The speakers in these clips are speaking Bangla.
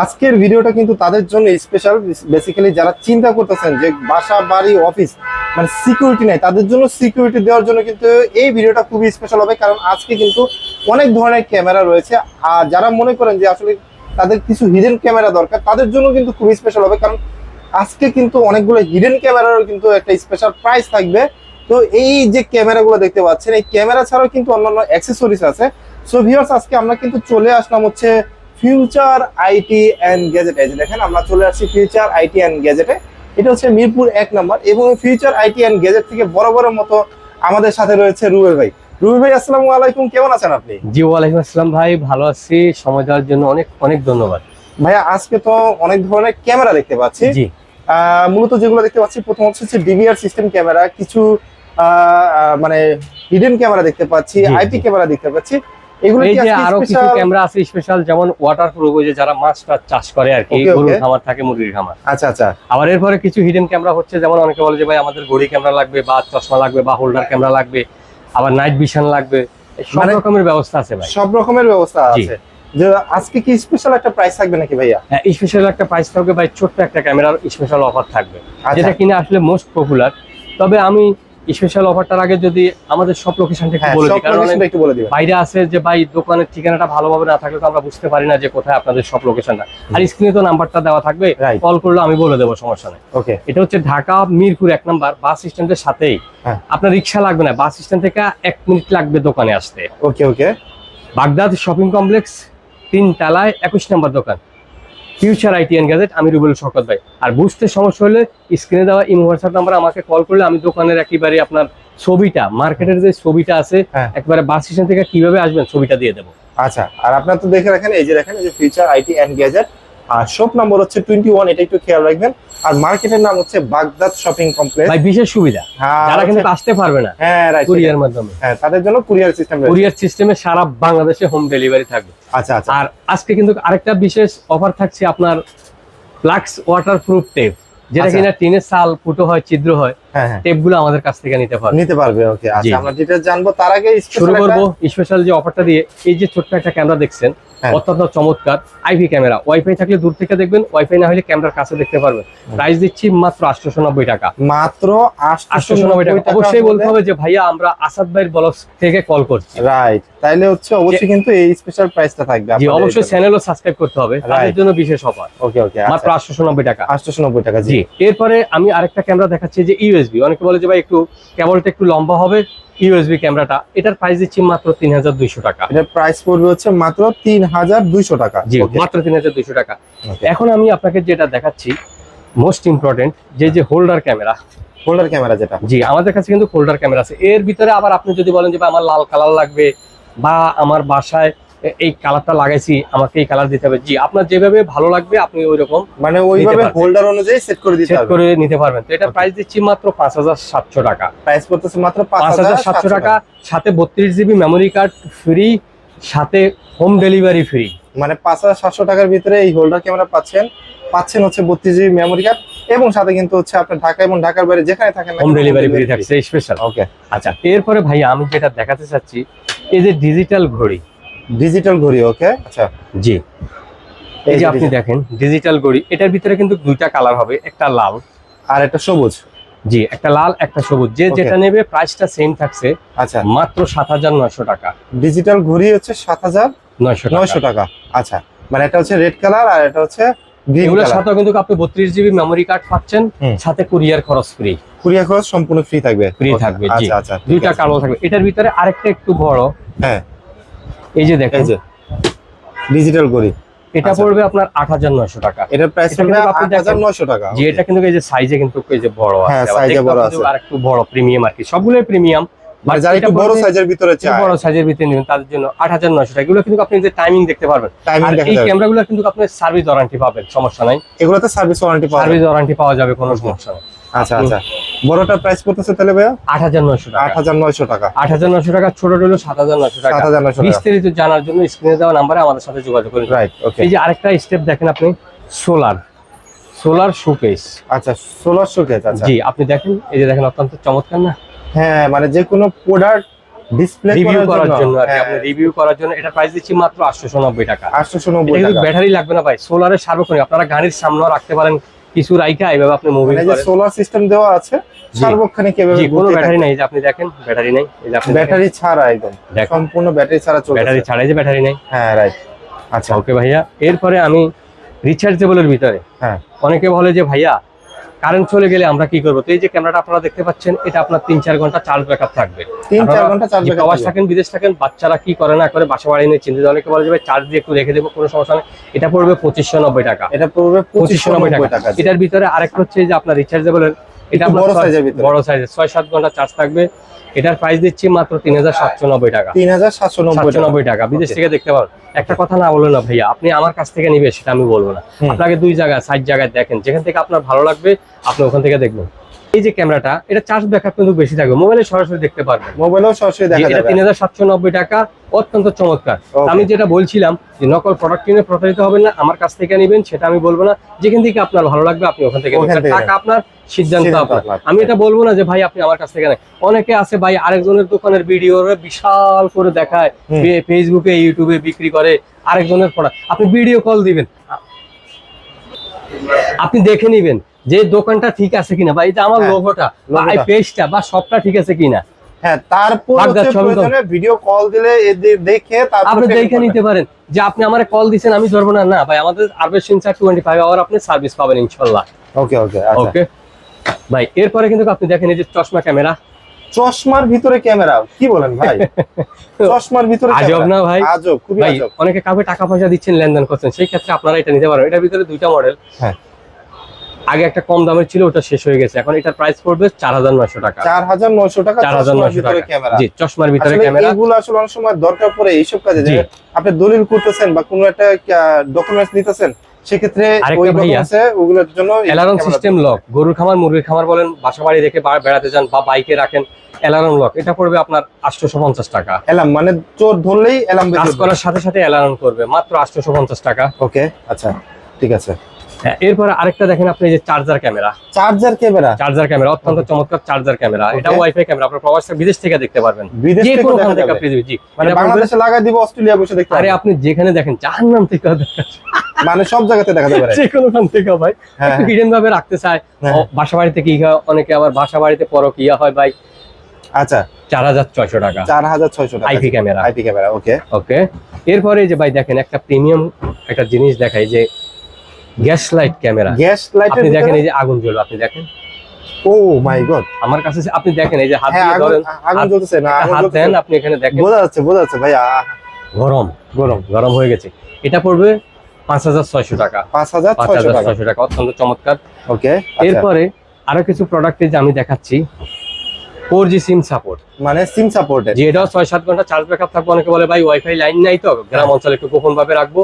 আজকের ভিডিওটা কিন্তু তাদের জন্য স্পেশাল বেসিক্যালি যারা চিন্তা করতেছেন যে বাসা, বাড়ি অফিস মানে সিকিউরিটি নাই, তাদের জন্য সিকিউরিটি দেওয়ার জন্য কিন্তু এই ভিডিওটা খুবই স্পেশাল হবে, কারণ আজকে কিন্তু অনেক ধরনের ক্যামেরা রয়েছে। আর যারা মনে করেন যে আসলে তাদের কিছু হিডেন ক্যামেরা দরকার, তাদের জন্য কিন্তু খুবই স্পেশাল হবে, কারণ আজকে কিন্তু অনেকগুলো হিডেন ক্যামেরারও কিন্তু একটা স্পেশাল প্রাইস থাকবে। তো এই যে ক্যামেরাগুলো দেখতে পাচ্ছেন, এই ক্যামেরা ছাড়াও কিন্তু অন্যান্য অ্যাক্সেসরিজ আছে। সো ভিউয়ার্স আজকে আমরা কিন্তু চলে আসলাম হচ্ছে ফিউচার আইটি অ্যান্ড গ্যাজেট এই যে দেখেন আমরা চলে আসছি ফিউচার আইটি অ্যান্ড গ্যাজেটে এটা হচ্ছে মিরপুর এক নম্বর এবং ফিউচার আইটি অ্যান্ড গ্যাজেট থেকে বড় বড় মতো আমাদের সাথে রয়েছে রুবেল ভাই। রুবেল ভাই আসসালামু আলাইকুম কেমন আছেন আপনি? জি ওয়ালাইকুম আসসালাম ভাই ভালো আছি। সময় দেওয়ার জন্য অনেক অনেক ধন্যবাদ। ভাইয়া আজকে তো অনেক ধরনের ক্যামেরা দেখতে পাচ্ছি। জি। মূলত যেগুলো দেখতে পাচ্ছি প্রথম হচ্ছে ডিভিআর সিস্টেম ক্যামেরা কিছু মানে হিডেন ক্যামেরা দেখতে পাচ্ছি আইপি ক্যামেরা দেখতে পাচ্ছি। এই যে আরও কিছু ক্যামেরা আছে স্পেশাল যেমন ওয়াটার প্রুফ যে যারা মাছ চাষ করে আর কি Okay, okay. গরুর খামার থাকে মুরগির খামার। আচ্ছা আচ্ছা। আবার এরপরে কিছু হিডেন ক্যামেরা হচ্ছে যেমন অনেকে বলে যে ভাই আমাদের ঘড়ি ক্যামেরা লাগবে বা চশমা লাগবে বা হোল্ডার ক্যামেরা লাগবে আবার নাইট ভিশন লাগবে সব মানে- রকমের ব্যবস্থা আছে ভাই। সব রকমের ব্যবস্থা আছে। যে আজকে কি স্পেশাল একটা প্রাইস থাকবে নাকি ভাইয়া? হ্যাঁ স্পেশাল একটা প্রাইস থাকবে ভাই ছোট্ট একটা ক্যামেরার স্পেশাল অফার থাকবে। আচ্ছা। যেটা কিনা আসলে মোস্ট পপুলার তবে আমি স্পেশাল অফারটার আগে যদি আমাদের সব লোকেশনটা একটু হ্যাঁ বলে দিই কারণ একটু বলে দিবেন। বাইরে আছে যে ভাই দোকানের ঠিকানাটা ভালোভাবে না থাকলে তো আমরা বুঝতে পারি না যে কোথায় আপনাদের সব লোকেশনটা আর স্ক্রিনে তো নাম্বারটা দেওয়া থাকবে. কল করলে আমি বলে দেবো সমস্যা নেই। ওকে এটা হচ্ছে ঢাকা মিরপুর এক নাম্বার বাস স্ট্যান্ডের সাথেই। হ্যাঁ। আপনার রিক্সা লাগবে না বাস স্ট্যান্ড থেকে এক মিনিট লাগবে দোকানে আসতে। Okay okay Baghdad shopping complex তিন তালায় একুশ নাম্বার দোকান। ফিউচার আইটি এন্ড গ্যাজেট আমি রুবেল শকত ভাই আর বুঝতে সমস্যা হলে স্ক্রিনে দেওয়া ইমো হোয়াটসঅ্যাপ নাম্বার আমাকে কল করলে আমি দোকানের একেবারে আপনার ছবিটা মার্কেটের যে ছবিটা আছে। একবারে বাস স্টেশন থেকে কীভাবে আসবেন ছবিটা দিয়ে দেবো আচ্ছা আর আপনার তো দেখে রাখেন এই যে দেখেন এই যে ফিউচার আইটি অ্যান্ড গ্যাজেট আর শপ নম্বর হচ্ছে টোয়েন্টি ওয়ান এটা একটু খেয়াল রাখবেন। আর মার্কেটের নাম হচ্ছে বাগদাদ শপিং কমপ্লেক্স ভাই বিশেষ সুবিধা। হ্যাঁ যারা কিন্তু আসতে পারবে না হ্যাঁ রাইট কুরিয়ার মাধ্যমে। হ্যাঁ তাদের জন্য কুরিয়ার সিস্টেম কুরিয়ার সিস্টেমে সারা বাংলাদেশে হোম ডেলিভারি থাকবে। আচ্ছা আচ্ছা। আর আজকে কিন্তু আরেকটা বিশেষ অফার থাকছে আপনার ফ্লাক্স ওয়াটার প্রুফ টেপ যেটা আচ্ছা। কিনা টিনের সাল ফুটো হয় ছিদ্র হয় হ্যাঁ হ্যাঁ। আমাদের কাছ থেকে নিতে পারবে। নিতে পারবে ওকে আচ্ছা আমরা জানব তার আগে শুরু করব স্পেশাল যে অফারটা দিয়ে। এই যে ছোট্ট একটা ক্যামেরা দেখছেন হ্যাঁ। অত্যন্ত চমৎকার আইপি ক্যামেরা ওয়াইফাই থাকলে দূর থেকে দেখবেন ওয়াইফাই না হলে ক্যামেরার কাছে দেখতে পারবেন। প্রাইস দিচ্ছি মাত্র নব্বই টাকা। মাত্র আটশোশো নব্বই টাকা। অবশ্যই বলতে হবে যে ভাইয়া আমরা আসাদ ভাইয়ের ব্লগ থেকে কল করছি। রাইট তাইলে হচ্ছে অবশ্যই কিন্তু এই স্পেশাল প্রাইসটা থাকবে জি অবশ্যই চ্যানেলও সাবস্ক্রাইব করতে হবে। তাদের জন্য বিশেষ অফার ওকে ওকে মাত্র আটশোশো নব্বই টাকা। আটশোশো নব্বই টাকা জি। এরপরে আমি আরেকটা ক্যামেরা দেখাচ্ছি যে ইউএসবি অনেকে বলে যে ভাই একটু কেবলটা একটু লম্বা হবে। ইউএসবি ক্যামেরাটা এটার প্রাইস দিচ্ছি মাত্র তিন হাজার দুইশো টাকা। এটার প্রাইস পড়বে হচ্ছে মাত্র তিন হাজার দুইশো টাকা। জি মাত্র তিন হাজার দুইশো টাকা। এখন আমি আপনাকে যেটা দেখাচ্ছি মোস্ট ইম্পর্টেন্ট যে যে হোল্ডার ক্যামেরা হোল্ডার ক্যামেরা যেটা। জি আমাদের কাছে কিন্তু হোল্ডার ক্যামেরা আছে। এর ভিতরে আবার আপনি যদি বলেন যে ভাই আমার লাল কালার লাগবে বা আমার বাসায় এই কালারটা লাগাইছি আমাকে এই কালার দিতে হবে। জি আপনার যেভাবে ভালো লাগবে আপনি ওই রকম মানে ওইভাবে হোল্ডার অনুযায়ী সেট করে দিতে সেট করে নিতে পারবেন। তো এটা প্রাইস দিচ্ছি মাত্র পাঁচ হাজার সাতশো টাকা। প্রাইস পড়তেছে মাত্র পাঁচ হাজার সাতশো টাকা। সাথে বত্রিশ জিবি মেমোরি কার্ড ফ্রি সাথে হোম ডেলিভারি ফ্রি মানে পাঁচ হাজার সাতশো টাকার ভিতরে এই হোল্ডার ক্যামেরা পাচ্ছেন। পাচ্ছেন হচ্ছে বত্রিশ জিবি মেমোরি কার্ড এবং সাথে কিন্তু হচ্ছে আপনার ঢাকা এবং ঢাকার বাইরে যেখানে থাকেন হোম ডেলিভারি ফ্রি থাকছে স্পেশাল ওকে আচ্ছা এরপরে ভাইয়া আমি যেটা দেখাতে চাচ্ছি এই যে ডিজিটাল ঘড়ি। ডিজিটাল ঘড়ি ওকে আচ্ছা। জি। এই যে আপনি দেখেন ডিজিটাল ঘড়ি এটার ভিতরে কিন্তু দুইটা কালার হবে একটা লাল। আর একটা সবুজ। জি একটা লাল একটা সবুজ। যে যেটা নেবে প্রাইসটা সেম থাকছে আচ্ছা। মাত্র সাত হাজার নয়শো টাকা। ডিজিটাল ঘড়ি হচ্ছে সাত হাজার নয়শো নয়শো টাকা। আচ্ছা মানে এটা হচ্ছে রেড কালার আর এটা হচ্ছে গ্রিন এগুলোর সাথেও কিন্তু আপনি বত্রিশ জিবি মেমোরি কার্ড পাচ্ছেন সাথে কুরিয়ার খরচ ফ্রি কুরিয়ার খরচ সম্পূর্ণ ফ্রি থাকবে। Okay, থাকবে, জি। আচ্ছা আচ্ছা দুইটা। কালার থাকবে। এটার ভিতরে আরেকটা একটু বড়। হ্যাঁ। এই যে দেখেন ডিজিটাল ঘড়ি এটা। পড়বে আপনার আট হাজার নয়শো টাকা। এটার প্রাইস এটা পড়বে আট হাজার নয়শো টাকা যে এটা কিন্তু এই যে সাইজে কিন্তু এই যে বড় হ্যাঁ, আছে এ দেখতেও বড় আছে। আর একটু বড় প্রিমিয়াম আর কি। সবগুলোই প্রিমিয়াম মানে যারা একটু বড় সাইজের ভিতরে চায়। বড় সাইজের ভিতরে নেবেন তাদের জন্য আট হাজার নয়শো টাকা। এগুলো কিন্তু আপনি যে টাইমিং দেখতে পারবেন। টাইমিং আর দেখা এই ক্যামেরাগুলো কিন্তু আপনি সার্ভিস ওয়ারেন্টি পাবেন সমস্যা নাই। এগুলোতে সার্ভিস ওয়ারেন্টি পাওয়া যাবে। সার্ভিস ওয়ারেন্টি পাওয়া যাবে কোনো সমস্যা নেই। আচ্ছা আচ্ছা। প্রাইস পড়তেছে তাহলে ভাইয়া? আট হাজার নয়শো আট টাকা হাজার নয়শো টাকা। আট হাজার নয়শো টাকা ছোট হলো সাত হাজার নয়শো টাকা। সাত হাজার নয়শো টাকা। বিস্তারিত জানার জন্য স্ক্রিনে দেওয়া নাম্বারে আমাদের সাথে যোগাযোগ করুন। রাইট ওকে এই যে আরেকটা স্টেপ দেখেন আপনি। সোলার সোলার শোকেস আচ্ছা ষোলোশো কেজ আচ্ছা। জি আপনি দেখেন এই যে দেখেন অত্যন্ত চমৎকার না? হ্যাঁ মানে যে কোনো প্রোডাক্ট ডিসপ্লে রিভিউ করার জন্য। আর হ্যাঁ, আপনি রিভিউ করার জন্য এটা প্রাইস দিচ্ছি মাত্র আটশোশো নব্বই টাকা। 890 এটা কিন্তু টাকা। ব্যাটারি লাগবে না ভাই সোলারের সার্বক্ষণিক। আপনারা গাড়ির সামনেও রাখতে পারেন কিছু রাইখা এইভাবে আপনি মুভিং করেন এই যে সোলার সিস্টেম দেওয়া আছে সর্বক্ষণে সার্বক্ষণিক এভাবে জি কোনো ব্যাটারি। নাই যে আপনি দেখেন ব্যাটারি নাই। এই যে আপনি ব্যাটারি ছাড়া একদম সম্পূর্ণ ব্যাটারি ছাড়া চলছে ব্যাটারি ছাড়াই যে ব্যাটারি নাই। হ্যাঁ রাইট আচ্ছা। ওকে ভাইয়া। এরপরে আমি রিচার্জেবলের ভিতরে। হ্যাঁ। অনেকে বলে যে ভাইয়া কারেন্ট চলে গেলে আমরা কি করব? তো এই যে ক্যামেরাটা আপনারা দেখতে পাচ্ছেন এটা আপনার তিন চার ঘণ্টা চার্জ ব্যাকআপ থাকবে। তিন চার ঘণ্টা চার্জ যে প্রবাস থাকেন বিদেশ থাকেন বাচ্চারা কি করে না করে বাসা বাড়ি নিয়ে চিন্তিত অনেকে বলা যাবে চার্জ দিয়ে একটু রেখে দেবো কোনো সমস্যা নেই। এটা পড়বে পঁচিশশো নব্বই টাকা। এটা পড়বে পঁচিশশো নব্বই টাকা এটার ভিতরে আরেকটা হচ্ছে যে আপনার রিচার্জেবল এটা বড় সাইজের ভিতরে। বড় সাইজের ছয় সাত ঘণ্টা চার্জ থাকবে। এটার প্রাইস দিচ্ছি মাত্র তিন হাজার সাতশো নব্বই টাকা। তিন হাজার সাতশো নব্বই টাকা। নব্বই টাকা। বিদেশ থেকে দেখতে পাবেন একটা কথা না বলল না ভাইয়া আপনি আমার কাছ থেকে নিবে সেটা আমি বলব না। আপনাকে দুই জায়গায় সাইড জায়গায় দেখেন। যেখান থেকে আপনার ভালো লাগবে আপনি ওখান থেকে দেখবেন। এই যে ক্যামেরাটা এটা চার্জ ব্যাকআপ কিন্তু বেশি থাকবে। মোবাইলে সরাসরি দেখতে পারবেন। মোবাইলেও সরাসরি দেখা এটা যাবে। সাতশো নব্বই টাকা অত্যন্ত চমৎকার। আমি যেটা বলছিলাম যে নকল প্রোডাক্ট কিনে প্রতারিত হবেন না আমার কাছ থেকে নেবেন সেটা আমি বলব না। যেখান থেকে আপনার ভালো লাগবে আপনি ওখান থেকে। টাকা আপনার সিদ্ধান্ত আপনার। আমি এটা বলব না যে ভাই আপনি আমার কাছ থেকে নেন। অনেকে আছে ভাই আরেকজনের দোকানের ভিডিও বিশাল করে দেখায় ফেসবুকে ইউটিউবে বিক্রি করে আরেকজনের প্রোডাক্ট আপনি ভিডিও কল দিবেন। আপনি দেখে নিবেন। যে দোকানটা ঠিক আছে কিনা বা এই যে আমার হ্যাঁ, লোগোটা বা এই লোগোটা। পেজটা বা সবটা ঠিক আছে কিনা? হ্যাঁ তারপর ভিডিও কল দিলে দেখে আপনি দেখে নিতে পারেন যে আপনি আমার কল দিচ্ছেন আমি ধরবো না না ভাই আমাদের সিনসার টোয়েন্টি ফাইভ আওয়ার আপনি সার্ভিস পাবেন ইনশাল্লাহ। ওকে ওকে ওকে ভাই এরপরে কিন্তু আপনি দেখেন এই যে চশমা ক্যামেরা। চশমার ভিতরে ক্যামেরা কি বলেন ভাই? চশমার ভিতরে আজব না ভাই? আজব খুবই আজব। অনেকে কাউকে টাকা পয়সা দিচ্ছেন লেনদেন করছেন সেই ক্ষেত্রে আপনারা এটা নিতে পারেন। এটার ভিতরে দুইটা মডেল হ্যাঁ। আগে একটা কম দামের ছিল ওটা শেষ হয়ে গেছে। এখন এটার প্রাইস পড়বে চার হাজার নয়শো টাকা। চার হাজার নয়শো টাকা চার হাজার নয়শো ভিতরে টাকা। ক্যামেরা। জি চশমার ভিতরে ক্যামেরা। এগুলো আসলে অনেক সময় দরকার পড়ে এইসব কাজে। যে আপনি দলিল করতেছেন বা কোনো একটা ডকুমেন্টস নিতেছেন সেক্ষেত্রে ওই ওগুলোর জন্য অ্যালার্ম সিস্টেম লক গরুর খামার মুরগির খামার বলেন বাসা বাড়ি রেখে বেড়াতে যান বা বাইকে রাখেন অ্যালার্ম লক এটা পড়বে আপনার আটশোশো পঞ্চাশ টাকা। অ্যালার্ম মানে চোর ধরলেই অ্যালার্ম কাজ করার সাথে সাথে অ্যালার্ম করবে মাত্র আটশোশো পঞ্চাশ টাকা। ওকে আচ্ছা ঠিক আছে। এরপরে আরেকটা দেখেন আপনি যে charger camera charger camera charger camera অত্যন্ত চমৎকার চার্জার ক্যামেরা এটা. ওয়াইফাই ক্যামেরা আপনার প্রবাস বিদেশ থেকে দেখতে পারবেন। বিদেশ থেকে কোনো থেকে আপনি জি। মানে বাংলাদেশে লাগাই দিব অস্ট্রেলিয়া বসে দেখতে আরে আপনি যেখানে দেখেন জাহান্নাম থেকে মানে সব জায়গাতে দেখাতে পারে যে কোনো খান থেকে ভাই। হ্যাঁ একটু হিডেন ভাবে রাখতে চায়। হ্যাঁ। বাসা বাড়িতে কি হয়? অনেকে আবার বাসা বাড়িতে পরক ইয়া হয় ভাই। আচ্ছা। চার হাজার ছয়শো টাকা। চার হাজার ছয়শো টাকা। IP camera IP camera okay okay এরপরে যে ভাই দেখেন একটা প্রিমিয়াম একটা জিনিস দেখাই যে গ্যাস লাইট ক্যামেরা গ্যাস লাইটের আপনি দেখেন এই যে আগুন জ্বলবে আপনি দেখেন? ও মাই গড আমার কাছে আপনি দেখেন এই যে হাত হ্যাঁ দিয়ে ধরেন আগুন জ্বলতেছে না হাত দেন আপনি এখানে দেখেন। বোঝা যাচ্ছে বোঝা যাচ্ছে ভাই গরম। গরম। গরম হয়ে গেছে। এটা পড়বে পাঁচ হাজার ছয়শো টাকা। পাঁচ হাজার ছয়শো টাকা। অত্যন্ত চমৎকার। ওকে এরপরে আরও কিছু প্রোডাক্টে যে আমি দেখাচ্ছি ফোর জি সিম সাপোর্ট মানে সিম যে এটাও ছয় সাত ঘণ্টা চার্জ ব্যাকআপ থাকবে অনেকে বলে ভাই ওয়াইফাই লাইন নাই তো গ্রাম অঞ্চলে একটু গোপন ভাবে রাখব।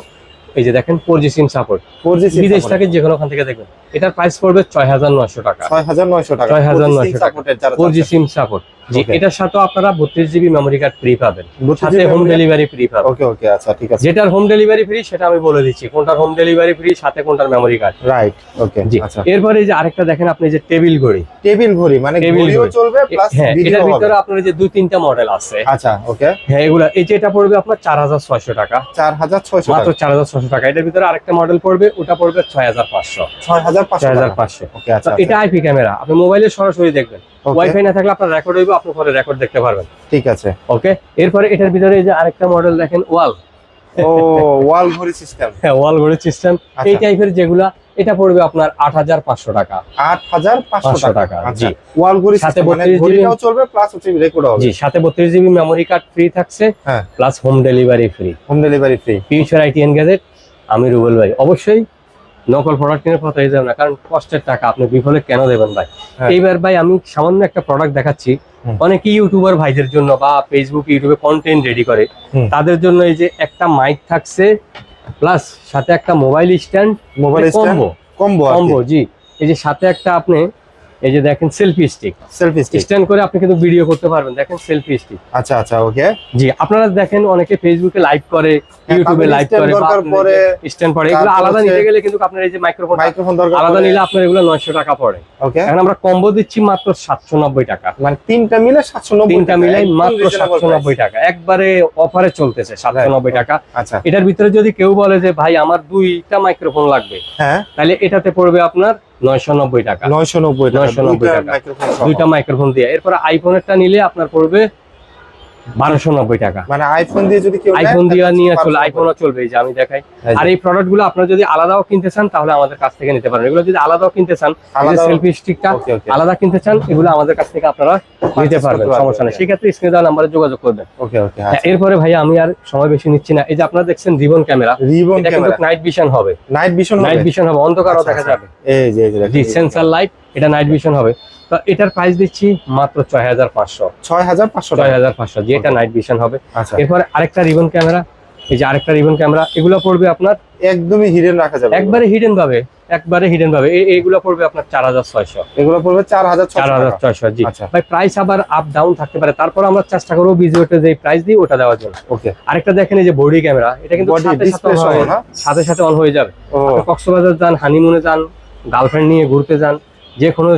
এই যে দেখেন four G SIM support four G SIM বিদেশ থেকে যে কোনো ওখান থেকে দেখবেন। এটার প্রাইস পড়বে ছয় হাজার নয়শো টাকা। ছয় হাজার নয়শো টাকা। ছয় হাজার নয়শো টাকা। ফোর জি সিম সাপোর্ট জি. এটার সাথেও আপনারা বত্রিশ জিবি মেমোরি কার্ড ফ্রি পাবেন। সাথে হোম ডেলিভারি ফ্রি পাবেন। ওকে ওকে আচ্ছা ঠিক আছে। যেটার হোম ডেলিভারি ফ্রি সেটা আমি বলে দিচ্ছি। কোনটার হোম ডেলিভারি ফ্রি সাথে কোনটার মেমোরি কার্ড রাইট ওকে জি। আচ্ছা। এরপরে যে আরেকটা দেখেন আপনি যে টেবিল ঘড়ি। টেবিল ঘড়ি মানে ঘড়িও চলবে প্লাস হ্যাঁ ভিডিও হবে। ভিতরে আপনার যে দুই তিনটা মডেল আছে। আচ্ছা ওকে হ্যাঁ এগুলা এই যে এটা পড়বে আপনার চার হাজার ছয়শো টাকা। চার হাজার ছয়শো মাত্র টাকা। চার হাজার ছয়শো টাকা। এটার ভিতরে আরেকটা মডেল পড়বে ওটা পড়বে ছয় হাজার পাঁচশো। ছয় হাজার পাঁচশো ছয় হাজার টাকা পাঁচশো। ওকে আচ্ছা এটা আইপি ক্যামেরা আপনি মোবাইলে সরাসরি দেখবেন। ওয়াইফাই না থাকলে আপনার রেকর্ড হইব আপনি পরে রেকর্ড দেখতে পারবেন। ঠিক আছে। ওকে এরপরে এটার ভিতরে এই যে আরেকটা মডেল দেখেন ওয়াল। ও ওয়াল ঘড়ি সিস্টেম হ্যাঁ ওয়াল ঘড়ি সিস্টেম এই আচ্ছা। টাইপের যেগুলা এটা পড়বে আপনার আট হাজার পাঁচশো টাকা। আট হাজার পাঁচশো টাকা। টাকা, আচ্ছা। জি। ওয়াল ঘড়ি সাথে system, মানে 32 ঘড়িটাও চলবে প্লাস হচ্ছে রেকর্ড হবে। জি সাথে বত্রিশ জিবি মেমোরি কার্ড ফ্রি থাকছে হ্যাঁ। Plus home delivery free home delivery free future IT and gadget আমি রুবেল ভাই। অবশ্যই নকল প্রোডাক্ট কিনে ফতাই যাবেন না কারণ কষ্টের টাকা আপনি বিফলে কেন দেবেন ভাই? হ্যাঁ। এইবার ভাই আমি সামান্য একটা প্রোডাক্ট দেখাচ্ছি। অনেক ইউটিউবার ভাইদের জন্য বা ফেসবুক ইউটিউবে কন্টেন্ট রেডি করে। তাদের জন্য এই যে একটা মাইক থাকছে প্লাস সাথে একটা mobile stand mobile stand combo combo combo জি। এই যে সাথে একটা আপনি এই যে দেখেন selfie stick selfie stick stand করে আপনি কিন্তু ভিডিও করতে পারবেন। দেখেন সেলফি স্টিক আচ্ছা আচ্ছা ওকে জি আপনারা দেখেন অনেকে ফেসবুকে লাইভ করে ইউটিউবে লাইভ করে পড়ে, স্ট্যান্ড পড়ে। এগুলো আলাদা নিতে গেলে কিন্তু আপনার এই যে মাইক্রোফোন মাইক্রোফোন দরকার আলাদা নিলে আপনার এগুলো নয়শো টাকা পড়ে। ওকে এখন আমরা কম্বো দিচ্ছি মাত্র সাতশো নব্বই টাকা। মানে তিনটা মিলে সাতশো নব্বই তিনটা টাকা, মিলাই মাত্র reasonable সাতশো নব্বই price। টাকা। একবারে অফারে চলতেছে সাতশো নব্বই টাকা। আচ্ছা। এটার ভিতরে যদি কেউ বলে যে ভাই আমার দুইটা মাইক্রোফোন লাগবে। হ্যাঁ। তাহলে এটাতে পড়বে আপনার নয়শো নব্বই টাকা। নয়শো নব্বই টাকা। 990 টাকা। দুইটা মাইক্রোফোন দিয়ে। এরপরে আইফোনেরটা নিলে আপনার পড়বে বারোশো নব্বই টাকা। মানে আইফোন দিয়ে যদি আইফোন দিয়ে নিয়ে চলে আইফোনও চলবে এই যে আমি দেখাই। আর এই প্রোডাক্টগুলো আপনারা যদি আলাদাও কিনতে চান তাহলে আমাদের কাছ থেকে নিতে পারেন। এগুলো যদি আলাদাও কিনতে চান সেলফি স্টিকটা. আলাদা কিনতে চান এগুলো আমাদের কাছ থেকে আপনারা নিতে পারবেন সমস্যা নেই। সেক্ষেত্রে স্ক্রিনে দেওয়া নাম্বারে যোগাযোগ করবেন। ওকে ওকে হ্যাঁ, এরপরে ভাই আমি আর সময় বেশি নিচ্ছি না। এই যে আপনারা দেখছেন ribbon camera ribbon camera. Night vision হবে। নাইট ভিশন নাইট ভিশন হবে অন্ধকারও আচ্ছা, দেখা আচ্ছা। যাবে। এই যে এই যে জি সেন্সার লাইট এটা নাইট ভিশন হবে। তো এটার প্রাইস দিচ্ছি মাত্র ছয় হাজার পাঁচশো। ছয় হাজার পাঁচশো ছয় হাজার পাঁচশো যে এটা Okay. নাইট ভিশন হবে। আচ্ছা। এরপরে আরেকটা রিবন ক্যামেরা এই যে আরেকটা রিবন ক্যামেরা এগুলো পড়বে আপনার একদমই হিডেন রাখা যাবে। একবারে হিডেন ভাবে একবারে হিডেন ভাবে। এইগুলো পড়বে আপনার চার হাজার ছয়শো। এগুলো পড়বে চার হাজার চার হাজার ছয়শো জি। আচ্ছা। ভাই প্রাইস আবার আপ ডাউন থাকতে পারে। তারপর আমরা চেষ্টা করব ভিডিওতে যে প্রাইস দিই ওটা দেওয়ার জন্য। ওকে আরেকটা দেখেন এই যে বডি ক্যামেরা এটা কিন্তু? সাথে সাথে অন হয়ে। যাবে। কক্সবাজার যান হানিমুনে যান গার্লফ্রেন্ড নিয়ে ঘুরতে যান যে কোনো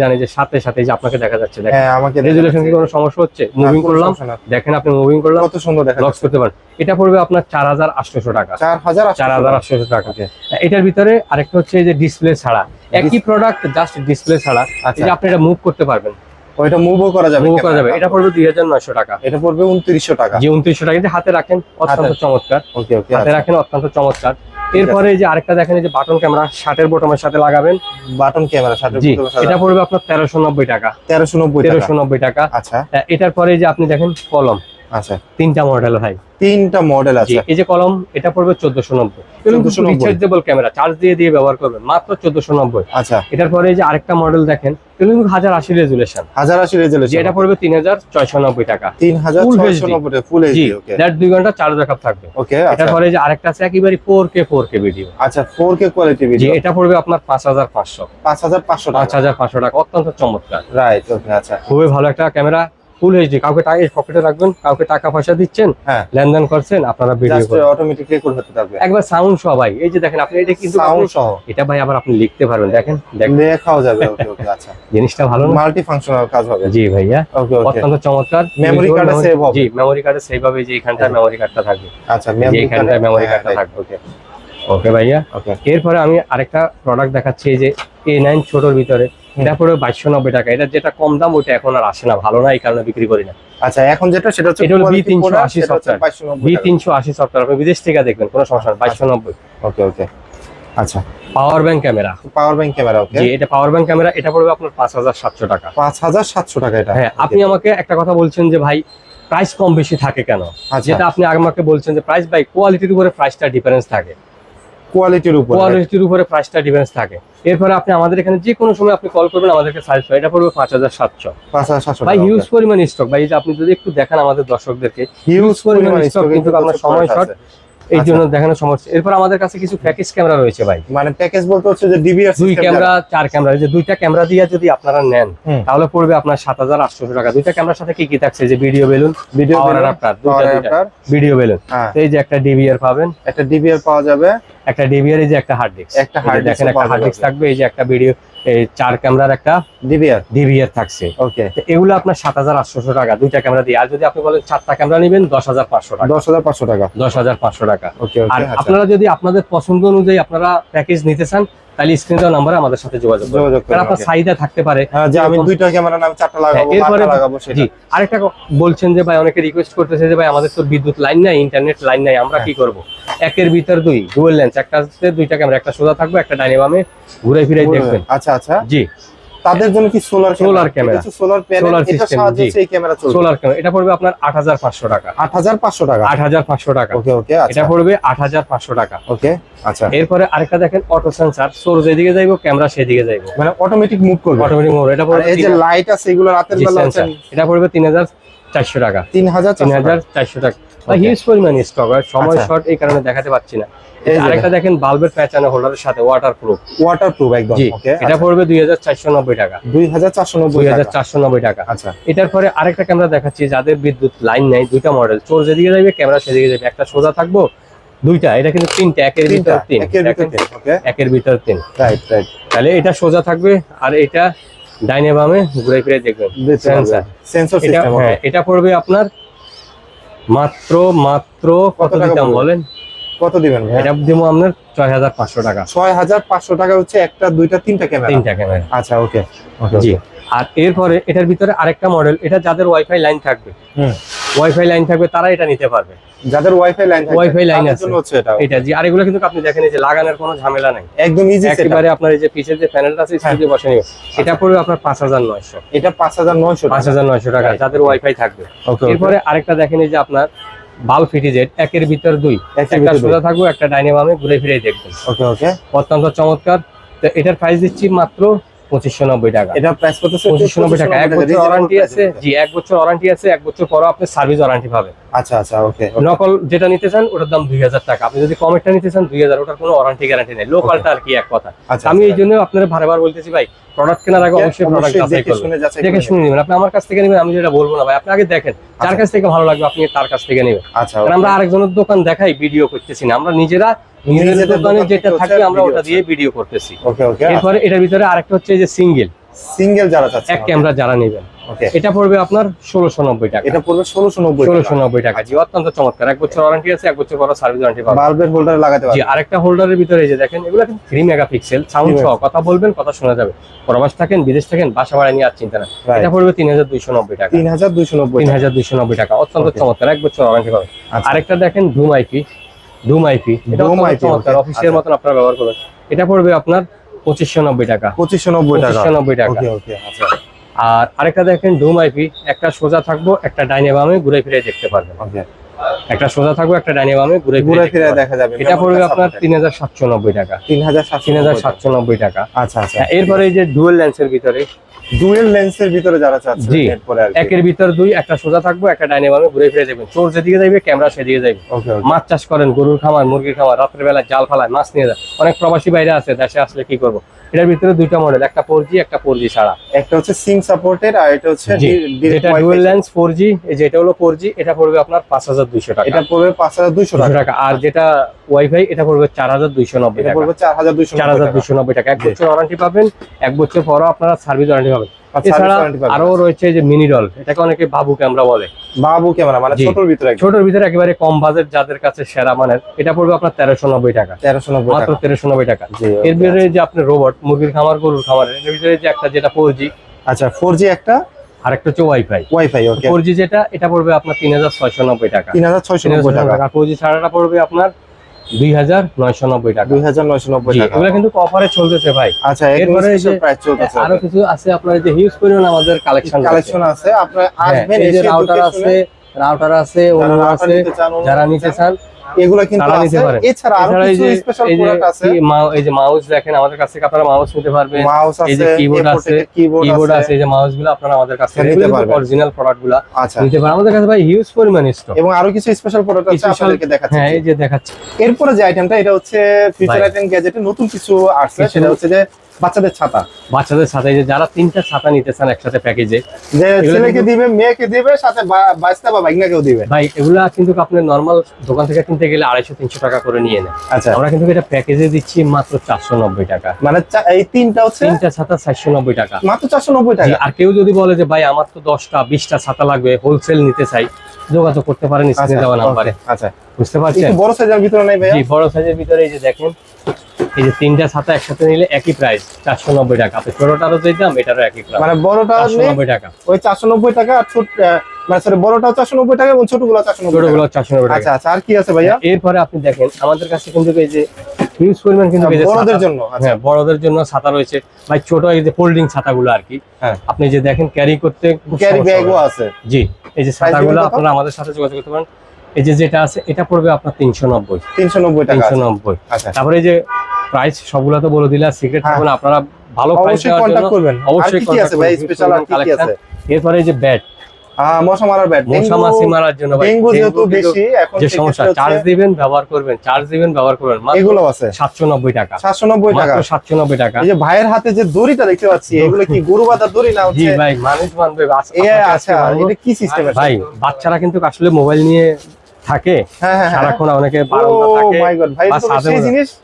যান এই যে সাথে সাথে যে আপনাকে দেখা যাচ্ছে দেখেন। হ্যাঁ আমাকে রেজুলেশন কি কোনো সমস্যা হচ্ছে? মুভিং করলাম দেখেন আপনি মুভিং করলাম কত সুন্দর দেখা লক্স করতে পারেন। এটা পড়বে আপনার চার হাজার আটশোশো টাকা। চার হাজার চার হাজার আটশোশো টাকা। ওকে। এটার ভিতরে আরেকটা হচ্ছে এই যে ডিসপ্লে ছাড়া। একই প্রোডাক্ট জাস্ট ডিসপ্লে ছাড়া। এই আচ্ছা। যে আপনি এটা মুভ করতে পারবেন। ওইটা মুভও করা যাবে মুভ করা যাবে। এটা পড়বে দুই হাজার নয়শো টাকা। এটা পড়বে উনত্রিশশো টাকা। যে উনত্রিশশো টাকা। যে হাতে রাখেন অত্যন্ত চমৎকার। ওকে ওকে হাতে রাখেন অত্যন্ত চমৎকার। এরপরে যে আরেকটা দেখেন এই যে বাটন ক্যামেরা শার্টের বটমের সাথে লাগাবেন। বাটন ক্যামেরা সাথে জি এটা পড়বে আপনার তেরোশো নব্বই টাকা। তেরোশো নব্বই তেরোশো নব্বই টাকা। আচ্ছা। এটার পরে যে আপনি দেখেন কলম। আচ্ছা। তিনটা মডেল ভাই। তিনটা মডেল আছে। এই যে কলম এটা পড়বে চোদ্দশো নব্বই। 1490 রিচার্জেবল ক্যামেরা চার্জ দিয়ে দিয়ে ব্যবহার করবেন মাত্র চোদ্দশো নব্বই। আচ্ছা। এটার পরে এই যে আরেকটা মডেল দেখেন এগুলো কিন্তু হাজার আশি রেজুলেশন হাজার আশি যে রেজুলেশন এটা পড়বে তিন হাজার ছয়শো নব্বই টাকা। তিন হাজার Full ছয়শো HD নব্বই ফুল এইচডি ওকে দেড় দুই ঘণ্টা চার্জ ব্যাকআপ থাকবে। ওকে এটার আচ্ছা পরে যে আরেকটা আছে একেবারে four K four K video আচ্ছা ফোর কে কোয়ালিটি ভিডিও এটা পড়বে আপনার পাঁচ হাজার পাঁচশো। পাঁচ হাজার পাঁচশো পাঁচ টাকা হাজার পাঁচশো টাকা অত্যন্ত চমৎকার। রাইট ওকে আচ্ছা। খুবই ভালো একটা ক্যামেরা ফুল এইচডি কাউকে টাকা পকেটে রাখবেন কাউকে টাকা পয়সা দিচ্ছেন হ্যাঁ। লেনদেন করছেন আপনারা ভিডিও অটোমেটিক রেকর্ড হতে থাকবে। একবার সাউন্ড সহ সবাই এই যে দেখেন আপনি এটা কিন্তু সাউন্ড সহ। এটা ভাই আবার আপনি লিখতে পারবেন দেখেন লেখাও যাবে ওকে ওকে আচ্ছা। জিনিসটা ভালো মাল্টি ফাংশনাল কাজ হবে। জি ভাইয়া ওকে ওকে। অত্যন্ত চমৎকার। এ Memory- save হবে। জি মেমরি কার্ডে সেভ হবে যে এখানটায় মেমোরি কার্ডটা থাকবে। আচ্ছা যে এখানটায় memory card টা থাকবে। ওকে ওকে ভাইয়া? ওকে এরপরে আমি আরেকটা প্রোডাক্ট দেখাচ্ছি এই যে এ নাইন ছোটোর ভিতরে। এটা বাইশশো নব্বই টাকা। এটা যেটা কম দাম ওইটা এখন আর আসে না। ভালো না এই কারণে বিক্রি করি না। আচ্ছা এখন যেটা সেটা হচ্ছে এটা হলো quality B380 product, সেটা হচ্ছে software। 2290 বি তিনশো আশি সফটওয়্যার আপনি বিদেশ থেকে দেখবেন কোনো সমস্যা নেই বাইশশো নব্বই। Okay okay. আচ্ছা। Power bank camera power bank camera okay. যে এটা পাওয়ার ব্যাংক ক্যামেরা এটা পড়বে আপনার পাঁচ হাজার সাতশো টাকা। পাঁচ হাজার সাতশো টাকা এটা। হ্যাঁ আপনি আমাকে একটা কথা বলছেন যে ভাই প্রাইস কম বেশি থাকে কেন? আচ্ছা। যেটা আপনি আমাকে বলছেন যে প্রাইস বাই কোয়ালিটির উপরে প্রাইসটা ডিফারেন্স থাকে। কোয়ালিটির উপর কোয়ালিটির উপরে প্রাইসটা ডিফারেন্স থাকে। এরপরে আপনি আমাদের এখানে যে কোনো সময় আপনি কল করবেন আমাদেরকে সাজেস্ট এটা পড়বে পাঁচ হাজার সাতশো। পাঁচ হাজার সাতশো ভাই হিউজ পরিমাণ স্টক ভাই আপনি যদি একটু দেখেন আমাদের দর্শকদেরকে হিউজ পরিমাণ stock কিন্তু আপনার সময় short। এই আচ্ছা। জন্য দেখানোর সমস্যা এরপর আমাদের কাছে কিছু প্যাকেজ ক্যামেরা রয়েছে ভাই। মানে প্যাকেজ বলতে হচ্ছে যে ডিবিআর দুই ক্যামেরা চার ক্যামেরা যে দুইটা ক্যামেরা দিয়ে যদি আপনারা নেন তাহলে পড়বে আপনার সাত হাজার আটশো টাকা। দুইটা ক্যামেরার সাথে কি কি থাকছে? যে video balloon video video balloon এই যে একটা ডিভিআর পাবেন। একটা ডিবিআর পাওয়া যাবে। একটা ডিভিআর এই যে একটা হার্ড ডিস্ক একটা disk দেখেন একটা হার্ড ডিস্ক থাকবে এই যে একটা ভিডিও এই চার ক্যামেরার একটা ডিভিআর ডিভিআর থাকছে। ওকে এগুলো আপনার সাত হাজার আটশোশো টাকা দুইটা ক্যামেরা দিয়ে। আর যদি আপনি বলেন চারটা ক্যামেরা নেবেন দশ হাজার পাঁচশো টাকা। দশ হাজার পাঁচশো টাকা। দশ হাজার পাঁচশো টাকা। ওকে আর আচ্ছা। আপনারা যদি আপনাদের পছন্দ অনুযায়ী আপনারা প্যাকেজ নিতে চান তাহলে স্ক্রিন দেওয়া নাম্বারে আমাদের সাথে যোগাযোগ যোগাযোগ কারণ আপনার। চাহিদা থাকতে পারে। হ্যাঁ যে আমি দুইটা ক্যামেরা নাম চারটা লাগাবো হ্যাঁ, এরপরে- লাগাবো সেটা। আরেকটা বলছেন যে ভাই অনেকে রিকোয়েস্ট করতেছে যে ভাই আমাদের তো বিদ্যুৎ লাইন নাই ইন্টারনেট লাইন নাই আমরা কি করব? একের ভিতর দুই ডুয়াল লেন্স একটা দুইটা ক্যামেরা একটা সোজা থাকবে একটা ডাইনে বামে ঘুরে ফিরে দেখবেন। আচ্ছা আচ্ছা। জি। তাদের জন্য কি solar Solar camera। Solar panel এটা সাহায্যে সেই ক্যামেরা চলবে। সোলার ক্যামেরা এটা পড়বে আপনার আট হাজার পাঁচশো টাকা। আট হাজার পাঁচশো টাকা। আট হাজার পাঁচশো টাকা। ওকে ওকে এটা আচ্ছা পড়বে আট হাজার পাঁচশো টাকা। ওকে আচ্ছা। এরপরে আরেকটা দেখেন অটো সেন্সার সোর যেদিকে যাইবো ক্যামেরা সেদিকে যাইবো। মানে অটোমেটিক মুভ করবে। অটোমেটিক মোড এটা পড়বে এই যে লাইট আছে এগুলো রাতের বেলা এটা পড়বে তিন হাজার চারশো টাকা। তিন হাজার তিন হাজার চারশো টাকা। Okay. হিউজ পরিমাণ স্টক সময় আচ্ছা। শর্ট এই কারণে দেখাতে পাচ্ছি না। আরেকটা দেখেন। বাল্বের প্যাচানো হোল্ডারের সাথে ওয়াটার প্রুফ ওয়াটার প্রুফ একদম এটা পড়বে দুই হাজার চারশো নব্বই টাকা। দুই হাজার চারশো নব্বই হাজার চারশো নব্বই টাকা। আচ্ছা। এটার পরে আরেকটা ক্যামেরা দেখাচ্ছি যাদের বিদ্যুৎ লাইন নেই দুইটা মডেল চোর যেদিকে যাবে ক্যামেরা সেদিকে যাবে একটা সোজা থাকব দুইটা। এটা কিন্তু তিনটা একের ভিতর তিন। একের ভিতর তিন রাইট রাইট তাহলে এটা সোজা থাকবে আর এটা ডাইনে বামে ঘুরে ফিরে দেখবেন। সেন্সর হ্যাঁ এটা পড়বে আপনার মাত্র মাত্র কত দিতাম বলেন? কত দিবেন ভাই এটা দিব আপনার ছয় হাজার পাঁচশো টাকা। ছয় হাজার পাঁচশো টাকা হচ্ছে একটা দুইটা তিনটা ক্যামেরা। তিনটা ক্যামেরা। আচ্ছা ওকে। ওকে জি আর এরপরে এটার ভিতরে আরেকটা মডেল এটা যাদের ওয়াইফাই লাইন থাকবে। হুম। ওয়াইফাই লাইন থাকবে তারা এটা নিতে পারবে। যাদের ওয়াইফাই লাইন Wi-Fi line আছে। জন্য হচ্ছে এটা। এটা জি আর এগুলো কিন্তু আপনি দেখেন এই যে লাগানোর কোনো ঝামেলা নাই। একদম ইজি একেবারে আপনার এই যে পিছের যে প্যানেলটা আছে। স্কুলে বসে নিবে এটা পড়বে আপনার পাঁচ হাজার নয়শো। এটা পাঁচ হাজার নয়শো পাঁচ হাজার নয়শো টাকা যাদের ওয়াইফাই থাকবে। ওকে এরপরে আরেকটা দেখেন এই যে আপনার বাল ফিটিজেট একের ভিতর দুই। একটা। সোজা থাকব একটা ডাইনে বামে ঘুরে ফিরে দেখবেন ওকে ওকে অত্যন্ত চমৎকার। তো এটার প্রাইস দিচ্ছি মাত্র পঁচিশশো নব্বই টাকা। এটা প্রাইস কত পঁচিশশো নব্বই টাকা। এক বছর ওয়ারান্টি আছে। জি এক বছর ওয়ারান্টি আছে এক বছর পরও আপনি সার্ভিস ওয়ারান্টি পাবেন। আচ্ছা আচ্ছা ওকে নকল যেটা নিতে চান ওটার দাম দুই হাজার টাকা। আপনি যদি কমেরটা নিতে চান দুই হাজার ওটার কোনো ওয়ারান্টি গ্যারান্টি নেই। লোকালটা আর কি এক কথা। আচ্ছা আমি এই জন্য আপনারা বারবার বলতেছি ভাই প্রোডাক্ট কেনার আগে অবশ্যই প্রোডাক্ট যাচাই করবেন। শুনে দেখে শুনে নেবেন। আপনি আমার কাছ থেকে নেবেন আমি যেটা বলব না ভাই। আপনি আগে দেখেন যার কাছ থেকে ভালো লাগবে আপনি তার কাছ থেকে নেবেন। আচ্ছা আমরা আরেকজনের দোকান দেখাই ভিডিও করতেছি না। আমরা নিজেরা নিজেদের দোকানে যেটা থাকে আমরা ওটা দিয়ে ভিডিও করতেছি। ওকে ওকে এরপরে এটার ভিতরে আরেকটা হচ্ছে যে সিঙ্গেল সিঙ্গেল যারা চাচ্ছে এক ক্যামেরা যারা নেবেন। এটা পড়বে আপনার ষোলোশো নব্বই টাকা। এটা পড়বে ষোলোশো নব্বই ষোলোশো নব্বই টাকা। জি অত্যন্ত চমৎকার। এক বছর ওয়ারেন্টি আছে এক বছর পর সার্ভিস ওয়ারেন্টি পাবেন। বাল্বের হোল্ডার লাগাতে জি আরেকটা হোল্ডারের ভিতরে এই যে দেখেন এগুলো কিন্তু থ্রি মেগাপিক্সেল সাউন্ড সহ কথা বলবেন কথা শোনা যাবে। প্রবাস থাকেন বিদেশ থাকেন বাসা ভাড়া নিয়ে আর চিন্তা না এটা পড়বে তিন হাজার দুইশো নব্বই টাকা। তিন হাজার দুইশো নব্বই তিন হাজার দুইশো নব্বই টাকা। অত্যন্ত চমৎকার। এক বছর ওয়ারেন্টি পাবেন। আচ্ছা। আরেকটা দেখেন ডুম আইপি ডুম আইপি চমৎকার okay. অফিসের। মতন আপনারা ব্যবহার করবেন। এটা পড়বে আপনার পঁচিশশো নব্বই টাকা। পঁচিশশো নব্বই টাকা। নব্বই টাকা। আচ্ছা। আর আরেকটা দেখেন ডুম আইপি একটা সোজা থাকব একটা ডাইনে বামে ঘুরে ফিরে দেখতে পারবেন। একটা সোজা থাকব একটা ডাইনে বামে ঘুরে ঘুরে ফিরে। দেখা যাবে। এটা পড়বে আপনার তিন হাজার সাতশো নব্বই টাকা। তিন হাজার সাতশো তিন হাজার সাতশো নব্বই টাকা। আচ্ছা আচ্ছা। হ্যাঁ, এরপরে এই যে ডুয়েল লেন্সের ভিতরে ডুয়েল লেন্সের ভিতরে যারা চাচ্ছে জি। একের ভিতর দুই একটা সোজা থাকব একটা ঘুরে ফিরে দেখবেন। চোর যেদিকে যাবে ক্যামেরা সেদিকে যাবে মাছ চাষ করেন গরুর খামার মুরগির খামার রাত্রে বেলা জাল ফালায় মাছ নিয়ে যায় অনেক প্রবাসী বাইরে আছে দেশে আসলে কি করব? এটার ভিতরে দুইটা মডেল একটা ফোর জি একটা ফোর জি ছাড়া। একটা হচ্ছে সাপোর্টেড আর এটা হচ্ছে ডুয়েল লেন্স ফোর জি যেটা হলো ফোর জি এটা পড়বে আপনার পাঁচ হাজার দুইশো টাকা। এটা পড়বে পাঁচ হাজার দুইশো টাকা। আর যেটা ওয়াইফাই এটা পড়বে চার হাজার দুইশো নব্বই টাকা। চার হাজার দুইশো চার হাজার দুইশো নব্বই টাকা। এক। বছর ওয়ারেন্টি পাবেন এক বছর পরও আপনারা সার্ভিস ওয়ারেন্টি এছাড়া আরও রয়েছে যে মিনি ডল এটাকে অনেকে বাবু ক্যামেরা বলে। বাবু ক্যামেরা মানে ছোটর ভিতরে ছোটর ভিতরে একেবারে কম বাজেট যাদের কাছে সেরা মানের এটা পড়বে আপনার তেরোশো নব্বই টাকা। তেরোশো নব্বই মাত্র তেরোশো নব্বই টাকা। এর ভিতরে যে আপনি রোবট মুরগির খামার গরুর খামার এর ভিতরে যে একটা যেটা ফোর জি আচ্ছা ফোর জি একটা? আর একটা হচ্ছে wifi wifi okay. Four G যেটা এটা পড়বে আপনার তিন হাজার ছয়শো নব্বই টাকা। তিন হাজার ছয়শো নব্বই টাকা। ফোর জি ছাড়াটা পড়বে আপনার দুই হাজার নয়শো নব্বই টাকা। দুই হাজার নয়শো নব্বই জি টাকা। এগুলো কিন্তু অফারে চলতেছে ভাই। আচ্ছা এরপরে এরপরে প্রাইস চলতেছে আরও কিছু আছে আপনার যে হিউজ পরিমাণ আমাদের কালেকশন কালেকশন আছে আপনার হ্যাঁ, আসবেন রাউটার আছে রাউটার আছে অন্য আছে যারা নিতে চান এগুলো কিন্তু নিতে আছে। পারেন। এছাড়া আরও কিছু স্পেশাল প্রোডাক্ট আছে। এই যে মাউস দেখেন আমাদের কাছ আপনারা মাউস নিতে পারবেন। মাউস এই যে keyboard আছে, কিবোর্ড কিবোর্ড আছে। আছে এই যে মাউসগুলো আপনারা আমাদের কাছ নিতে নিতে পারবেন। অরিজিনাল প্রোডাক্টগুলা আচ্ছা। নিতে আমাদের কাছে ভাই হিউজ পরিমাণ স্টক এবং আরও কিছু স্পেশাল প্রোডাক্ট আছে আপনাদেরকে দেখাচ্ছি। হ্যাঁ এই যে দেখাচ্ছি। এরপরে যে আইটেমটা এটা হচ্ছে ফিউচার ভাই। আইটেম গ্যাজেটে নতুন কিছু আসছে সেটা হচ্ছে যে বাচ্চাদের ছাতা। বাচ্চাদের সাথে এই যে যারা তিনটা ছাতা নিতে চান একসাথে প্যাকেজে যে ছেলেকে দিবে মেয়েকে দিবে সাথে বা- বাইস্তা বা বাইকনাকেও দিবে। ভাই এগুলা কিন্তু আপনি নর্মাল দোকান থেকে কিনতে গেলে আড়াইশো তিনশো টাকা করে নিয়ে নেন। আচ্ছা। আমরা কিন্তু এটা প্যাকেজে দিচ্ছি মাত্র চারশো নব্বই টাকা। মানে এই তিনটা হচ্ছে? তিনটা ছাতা চারশো নব্বই টাকা। মাত্র চারশো নব্বই টাকা। আর কেউ যদি বলে যে ভাই আমার তো দশটা বিশটা ছাতা লাগবে হোলসেল নিতে চাই যোগাযোগ করতে পারেন স্ক্রিনে আচ্ছা, দেওয়া নাম্বারে। আচ্ছা। বুঝতে পারছেন? বড় সাইজের ভিতরে নাই ভাইয়া? জি বড় সাইজের ভিতরে এই যে দেখেন এই যে তিনটা ছাতা একসাথে নিলে একই প্রাইস চারশো নব্বই টাকা। আপনি ছোটটারও যে দাম এটারও একই প্রাইস মানে বড়টা চারশো নেই, নব্বই টাকা। ওই চারশো নব্বই টাকা আর ছোট মানে সরি বড়টাও চারশো নব্বই টাকা এবং ছোটগুলো চারশো নব্বই ছোটগুলো টাকা। চারশো নব্বই আচ্ছা টাকা আচ্ছা আর কি আছে ভাইয়া? এরপরে আপনি দেখেন আমাদের কাছে কিন্তু এই যে হিউজ পরিমাণ কিন্তু বড়দের জন্য আচ্ছা। হ্যাঁ বড়দের জন্য ছাতা রয়েছে। ভাই ছোট এই যে ফোল্ডিং ছাতাগুলো আর কি হ্যাঁ। আপনি যে দেখেন ক্যারি করতে ক্যারি ব্যাগও আছে। জি এই যে ছাতাগুলো আপনারা আমাদের সাথে যোগাযোগ করতে পারেন। এই যে যেটা আছে এটা পড়বে আপনার তিনশো নব্বই। তিনশো নব্বই টাকা তিনশো। নব্বই। আচ্ছা। তারপরে এই যে প্রাইস সবগুলো তো বলে দিলে সিক্রেট হ্যাঁ। থাকবে না আপনারা ভালো প্রাইস অবশ্যই কন্ট্যাক্ট করবেন। অবশ্যই করবেন, এরপরে এই যে ব্যাট মশা মারার ব্যাট মশা মাছি মারার জন্য ডেঙ্গু যেহেতু বেশি এখন যে সমস্যা চার্জ দিবেন ব্যবহার করবেন চার্জ দিবেন ব্যবহার করবেন এগুলো আছে। সাতশো নব্বই টাকা। সাতশো নব্বই টাকা। মাত্র সাতশো নব্বই টাকা। এই যে ভাইয়ের হাতে যে দড়িটা দেখতে পাচ্ছি এগুলো কি গরু দড়ি না জি ভাই মানুষ মানবে আচ্ছা এটা কি সিস্টেম ভাই বাচ্চারা কিন্তু আসলে মোবাইল নিয়ে থাকে হ্যাঁ হ্যাঁ সারাক্ষণ অনেকে বারান্দা থাকে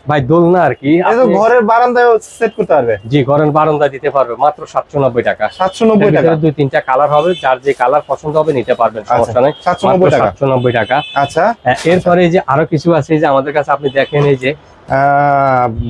ভাই দোলনা আর কি ঘরের বারান্দায় সেট করতে পারবে। জি ঘরের বারান্দা দিতে পারবে মাত্র সাতশো নব্বই টাকা। সাতশো নব্বই টাকা। দুই তিনটা কালার হবে যার যে কালার পছন্দ হবে নিতে পারবেন সমস্যা নেই। সাতশো নব্বই টাকা। আচ্ছা। হ্যাঁ, এরপরে যে আরও কিছু আছে যে আমাদের কাছে আপনি দেখেন এই যে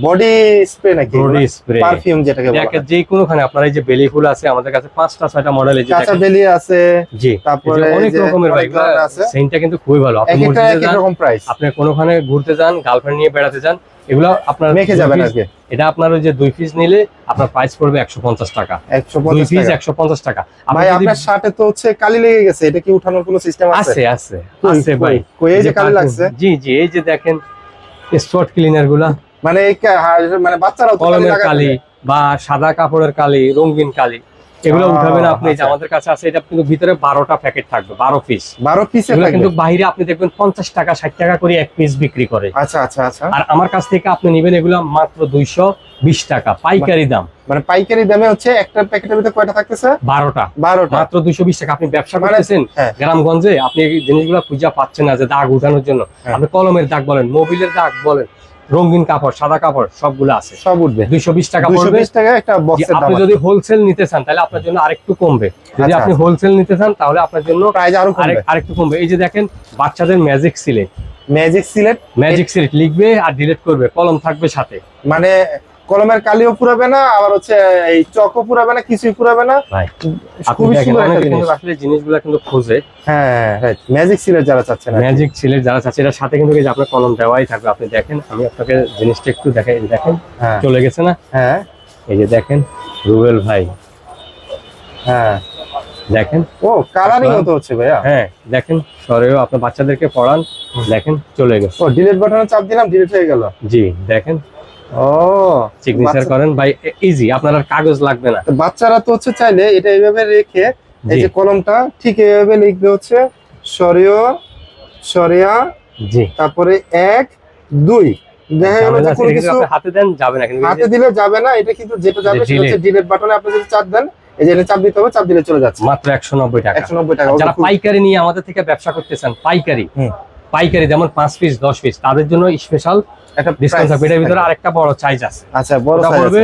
বডি স্প্রে নাকি? বডি স্প্রে পারফিউম যেটাকে বলা হয়। যে কোনোখানে আপনার এই যে বেলি ফুল আছে আমাদের কাছে পাঁচটা ছয়টা মডেল এই যে কাঁচা বেলি আছে জি তারপরে অনেক রকমের বাইক আছে। সেন্টটা কিন্তু খুবই ভালো। আপনি মসজিদে যান রকম প্রাইস আপনি কোনোখানে ঘুরতে যান গার্লফ্রেন্ড নিয়ে বেড়াতে যান এগুলো আপনার মেখে যাবেন piece- আর কি। এটা আপনার ওই যে দুই পিস নিলে আপনার প্রাইস পড়বে একশো পঞ্চাশ টাকা। একশো দুই পিস টাকা। একশো পঞ্চাশ টাকা। ভাই আপনার শার্টে তো হচ্ছে কালি লেগে গেছে এটা কি উঠানোর কোনো সিস্টেম আছে? আছে আছে আছে ভাই। কই, এই যে কালি লাগছে? জি জি এই যে দেখেন স্পট ক্লিনারগুলা। মানে মানে বাচ্চারা কালি বা সাদা কাপড়ের কালি রঙিন কালি। এগুলো উঠাবেন আপনি যে আচ্ছা। আমাদের কাছে আছে এটা কিন্তু ভিতরে বারোটা প্যাকেট থাকবে বারো পিস বারো পিসে কিন্তু বাইরে আপনি দেখবেন পঞ্চাশ টাকা ষাট টাকা করে এক পিস বিক্রি করে। আচ্ছা আচ্ছা আচ্ছা। আর আমার কাছ থেকে আপনি নেবেন এগুলো মাত্র দুইশো বিশ টাকা পাইকারি দাম। মানে পাইকারি দামে হচ্ছে একটা প্যাকেটের ভিতরে কয়টা থাকতেছে? বারোটা। বারোটা। মাত্র দুইশো বিশ টাকা। আপনি ব্যবসা মানে- করতেছেন হ্যাঁ। গ্রামগঞ্জে আপনি জিনিসগুলো খুঁজে পাচ্ছেন না যে দাগ উঠানোর জন্য। হ্যাঁ। আপনি কলমের দাগ বলেন মোবিলের দাগ বলেন রঙিন কাপড় সাদা কাপড় সবগুলো আছে। সব উঠবে। দুইশো বিশ টাকা পড়বে। টাকা একটা বক্সের আপনি যদি হোলসেল নিতে চান তাহলে আপনার জন্য আরেকটু কমবে। যদি আচ্ছা, আপনি হোলসেল নিতে চান তাহলে আপনার জন্য প্রাইস আরও আরেকটু কমবে। এই যে দেখেন বাচ্চাদের magic slate magic slate magic slate লিখবে আর ডিলিট করবে কলম থাকবে সাথে। মানে কলমের কালিও পুরাবে না আবার হচ্ছে এই চকও পুরাবে না কিছুই পুরাবে না। খুবই সুন্দর একটা জিনিস। আসলে জিনিসগুলো কিন্তু খোঁজে। হ্যাঁ রাইট ম্যাজিক সিলেট যারা চাচ্ছেন আর কি। ম্যাজিক সিলেট যারা চাচ্ছে এটার সাথে কিন্তু এই যে আপনার কলম দেওয়াই থাকবে। আপনি দেখেন আমি আপনাকে জিনিসটা একটু দেখাই দেখেন হ্যাঁ। চলে গেছে না? হ্যাঁ। এই যে দেখেন রুবেল ভাই। হ্যাঁ। দেখেন। ও কালারিং মতো হচ্ছে ভাইয়া। হ্যাঁ দেখেন সরেও আপনার বাচ্চাদেরকে পড়ান দেখেন চলে গেছে। ও ডিলিট বাটনে চাপ দিলাম ডিলিট হয়ে গেল। জি দেখেন ও সিগনেচার করেন বাই ইজি আপনার কাগজ লাগবে না। বাচ্চারা তো হচ্ছে চাইলে এটা এইভাবে রেখে এই যে কলমটা ঠিক এইভাবে লিখবে হচ্ছে সরিয় সরিয়া জি। তারপরে এক দুই। কিন্তু হাতে দেন যাবে না কিন্তু হাতে দিলে যাবে না এটা কিন্তু যেটা যাবে সেটা হচ্ছে ডিলিট বাটনে আপনি যদি চাপ দেন এই যে চাপ দিতে হবে চাপ দিলে চলে যাচ্ছে। মাত্র একশো নব্বই টাকা। একশো নব্বই টাকা যারা পাইকারি নিয়ে আমাদের থেকে ব্যবসা করতে চান পাইকারি। পাইকারি যেমন পাঁচ পিস দশ পিস তাদের জন্য স্পেশাল একটা ডিসকাউন্ট থাকবে। এটার ভিতরে আরেকটা বড় সাইজ আছে। আচ্ছা বড় পড়বে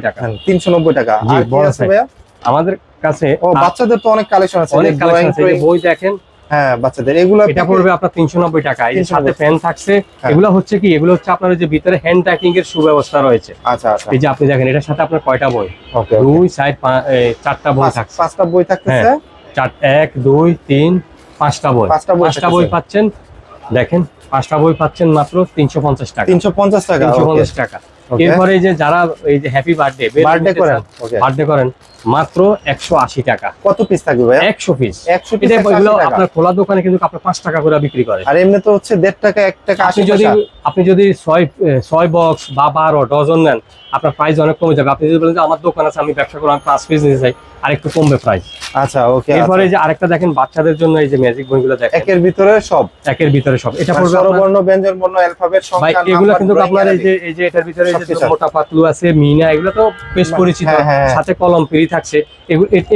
টাকা। হ্যাঁ, তিনশো নব্বই টাকা। আর বড় আছে আমাদের কাছে ও বাচ্চাদের তো অনেক কালেকশন আছে। অনেক কালেকশন আছে। এই যে ট্রয়িং- বই দেখেন হ্যাঁ বাচ্চাদের। এগুলো এটা পড়বে আপনার তিনশো নব্বই টাকা। এই যে 390 সাথে পেন থাকছে। হ্যাঁ। এগুলো হচ্ছে কি? এগুলো হচ্ছে আপনার যে ভিতরে হ্যান্ড রাইটিং এর সুব্যবস্থা রয়েছে। আচ্ছা আচ্ছা। এই যে আপনি দেখেন এটার সাথে আপনার কয়টা বই? ওকে দুই সাইড চারটা বই থাকছে। পাঁচটা বই থাকতেছে? চার এক দুই তিন পাঁচটা বই। পাঁচটা বই পাঁচটা বই পাচ্ছেন। দেখেন পাঁচটা বই পাচ্ছেন মাত্র তিনশো পঞ্চাশ টাকা। তিনশো পঞ্চাশ টাকা তিনশো পঞ্চাশ টাকা। এরপরে যে যারা এই যে হ্যাপি বার্থডে বার্থডে করেন বার্থডে করেন মাত্র একশো আশি টাকা। কত পিস থাকবে ভাইয়া? একশো পিস একশো পিস এগুলো আপনার খোলা দোকানে কিন্তু আপনার পাঁচ টাকা করে বিক্রি করে। আর এমনি তো হচ্ছে দেড় টাকা এক টাকা আপনি যদি আপনি যদি ছয় ছয় বক্স বা বারো ডজন নেন আপনার প্রাইস অনেক কমে যাবে। আপনি যদি বলেন যে আমার দোকান আছে আমি ব্যবসা করব আমি পাঁচ পিস নিতে চাই। আর একটু কমবে প্রাইস আচ্ছা ওকে এরপরে যে আরেকটা দেখেন বাচ্চাদের জন্য এই যে ম্যাজিক বইগুলো দেখেন। একের ভিতরে সব। একের ভিতরে সব। এটা পড়বে স্বরবর্ণ ব্যঞ্জন বর্ণ অ্যালফাবেট ভাই সংখ্যা এগুলো কিন্তু আপনার এই যে এই যে এটার ভিতরে এই যে মোটা পাতলু আছে মিনা এগুলো তো বেশ হ্যাঁ, পরিচিত। হ্যাঁ, হ্যাঁ। সাথে কলম ফ্রি থাকছে।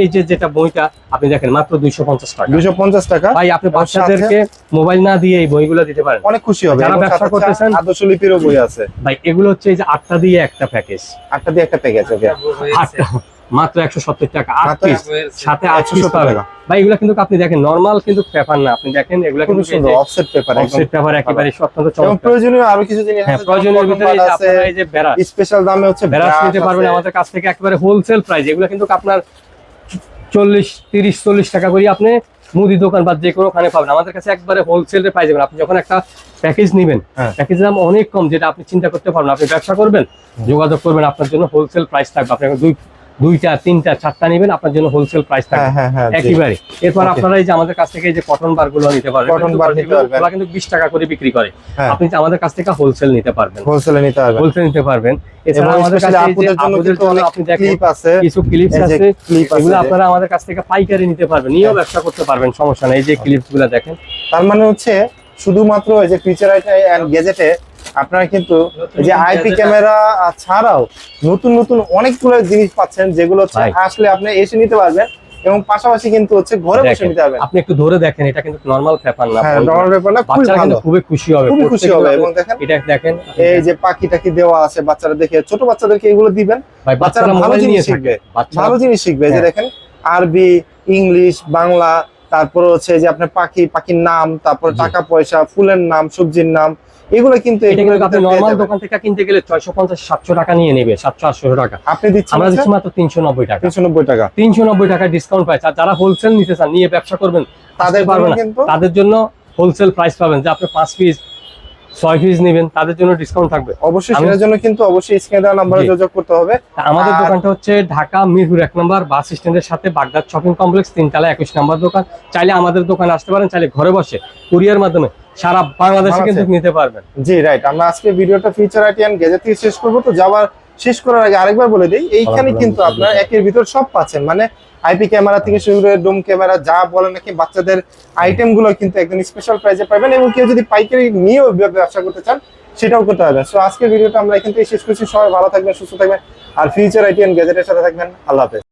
এই যে যেটা বইটা আপনি দেখেন মাত্র দুইশো পঞ্চাশ টাকা। 250 টাকা। ভাই আপনি বাচ্চাদেরকে মোবাইল না দিয়ে এই বইগুলো দিতে পারেন। অনেক খুশি হবে। যারা ব্যবসা করতেছেন- আদর্শ লিপিরও বই আছে। ভাই এগুলো হচ্ছে এই যে আটটা দিয়ে একটা প্যাকেজ আটটা দিয়ে একটা প্যাকেজ ওকে আটটা। মাত্র একশো সত্তর টাকা। আট পিস সাথে আট পিস 170 পাবেন। টাকা। ভাই এগুলো কিন্তু আপনি দেখেন নর্মাল কিন্তু পেপার না। আপনি দেখেন এগুলো কিন্তু সুন্দর অফসেট পেপার অফসেট পেপার একেবারে অত্যন্ত চমৎকার। প্রয়োজনীয় আরও কিছু জিনিস হ্যাঁ আছে প্রয়োজনের যেমন ভিতরে এই যে কলম আছে আপনারা এই যে বেড়া স্পেশাল দামে হচ্ছে বেরাস নিতে পারবেন আমাদের কাছ থেকে একেবারে হোলসেল প্রাইস এগুলো কিন্তু আপনার চল্লিশ তিরিশ চল্লিশ টাকা করে আপনি মুদি দোকান বা যে কোনো খানে পাবেন। আমাদের কাছে একবারে হোলসেলের প্রাইস পাবেন আপনি যখন একটা প্যাকেজ নেবেন। প্যাকেজের দাম অনেক কম যেটা আপনি চিন্তা করতে পারবেন আপনি ব্যবসা করবেন যোগাযোগ করবেন আপনার জন্য হোলসেল প্রাইস থাকবে। আপনাকে দুই দুইটা তিনটা চারটা নেবেন আপনার জন্য হোলসেল প্রাইস হ্যাঁ থাকবে হ্যাঁ হ্যাঁ জি। একেবারে এরপর আপনারা এই যে আমাদের কাছ থেকে এই যে কটন বারগুলো নিতে পারবেন Cotton bar নিতে পারবেন। ওগুলা কিন্তু বিশ টাকা করে বিক্রি করে। হ্যাঁ। আপনি আমাদের কাছ থেকে হোলসেল নিতে পারবেন। হোলসেলে নিতে হবে হোলসেল নিতে পারবেন। এছাড়া আমাদের কাছে আপুদের জন্য কিন্তু অনেক আপনি দেখেন ক্লিপ আছে। কিছু ক্লিপস আছে। এগুলো আপনারা আমাদের কাছ থেকে পাইকারি নিতে পারবেন। নিয়েও ব্যবসা করতে পারবেন সমস্যা নেই। এই যে ক্লিপসগুলো দেখেন। তার মানে হচ্ছে শুধুমাত্র এই যে ফিচার এন্ড গেজেটে আপনারা কিন্তু যে আইপি ক্যামেরা ছাড়াও নতুন নতুন অনেকগুলো জিনিস পাচ্ছেন যেগুলো হচ্ছে আসলে আপনি এসে নিতে পারবেন এবং পাশাপাশি কিন্তু হচ্ছে ঘরে বসে নিতে পারবেন। আপনি একটু ধরে দেখেন এটা কিন্তু নর্মাল পেপার না হ্যাঁ। ডলার ব্যাপার না বাচ্চারা ভালো কিন্তু খুবই খুশি হবে খুবই খুশি হবে। এবং দেখেন এটা দেখেন এই যে পাখি টাকি দেওয়া আছে বাচ্চারা দেখে ছোট বাচ্চাদেরকে এগুলো দিবেন। বাচ্চারা ভালো জিনিস নিয়ে শিখবে। ভালো জিনিস শিখবে। এই যে হ্যাঁ। দেখেন আরবি ইংলিশ বাংলা তারপর হচ্ছে যে আপনার পাখি পাখির নাম তারপর টাকা পয়সা ফুলের নাম সবজির নাম এগুলো কিন্তু আপনি নর্মাল দোকান থেকে কিনতে গেলে ছয়শো পঞ্চাশ সাতশো টাকা নিয়ে নেবে সাতশো আটশো টাকা। আপনি দিচ্ছেন আমরা দিচ্ছি মাত্র তিনশো নব্বই টাকা। তিনশো নব্বই টাকা। তিনশো নব্বই টাকা ডিসকাউন্ট আর যারা হোলসেল নিতে চান নিয়ে ব্যবসা করবেন তাদের পারবে জন্য তাদের জন্য হোলসেল প্রাইস পাবেন। যে আপনি পাঁচ পিস ছয় পিস নেবেন তাদের জন্য ডিসকাউন্ট থাকবে। অবশ্যই সেটার জন্য কিন্তু অবশ্যই স্ক্রিনে দেওয়া নাম্বারে যোগাযোগ করতে হবে। আমাদের দোকানটা হচ্ছে ঢাকা মিরপুর এক নম্বর বাস স্ট্যান্ডের সাথে বাগদাদ শপিং কমপ্লেক্স তিনতলা একুশ নম্বর দোকান। চাইলে আমাদের দোকানে আসতে পারেন চাইলে ঘরে বসে কুরিয়ার মাধ্যমে। সারা বাংলাদেশে কিন্তু নিতে পারবেন। জি রাইট আমরা আজকে ভিডিওটা ফিচার আইটি এন্ড গেজেট থেকে শেষ করব। তো যাওয়ার শেষ করার আগে আরেকবার বলে দিই এইখানে কিন্তু আপনার। একের ভিতর সব পাচ্ছেন। মানে আইপি ক্যামেরা থেকে শুরু করে ডোম ক্যামেরা যা বলেন নাকি বাচ্চাদের আইটেমগুলো কিন্তু একদম স্পেশাল প্রাইসে পাবেন এবং কেউ যদি পাইকারি নিয়েও ব্যবসা করতে চান সেটাও করতে পারবেন। সো আজকের ভিডিওটা আমরা এখান থেকে শেষ করছি। সবাই ভালো থাকবেন সুস্থ থাকবেন। আর ফিউচার আইটি এন্ড গেজেটের সাথে থাকবেন। আল্লাহ হাফেজ।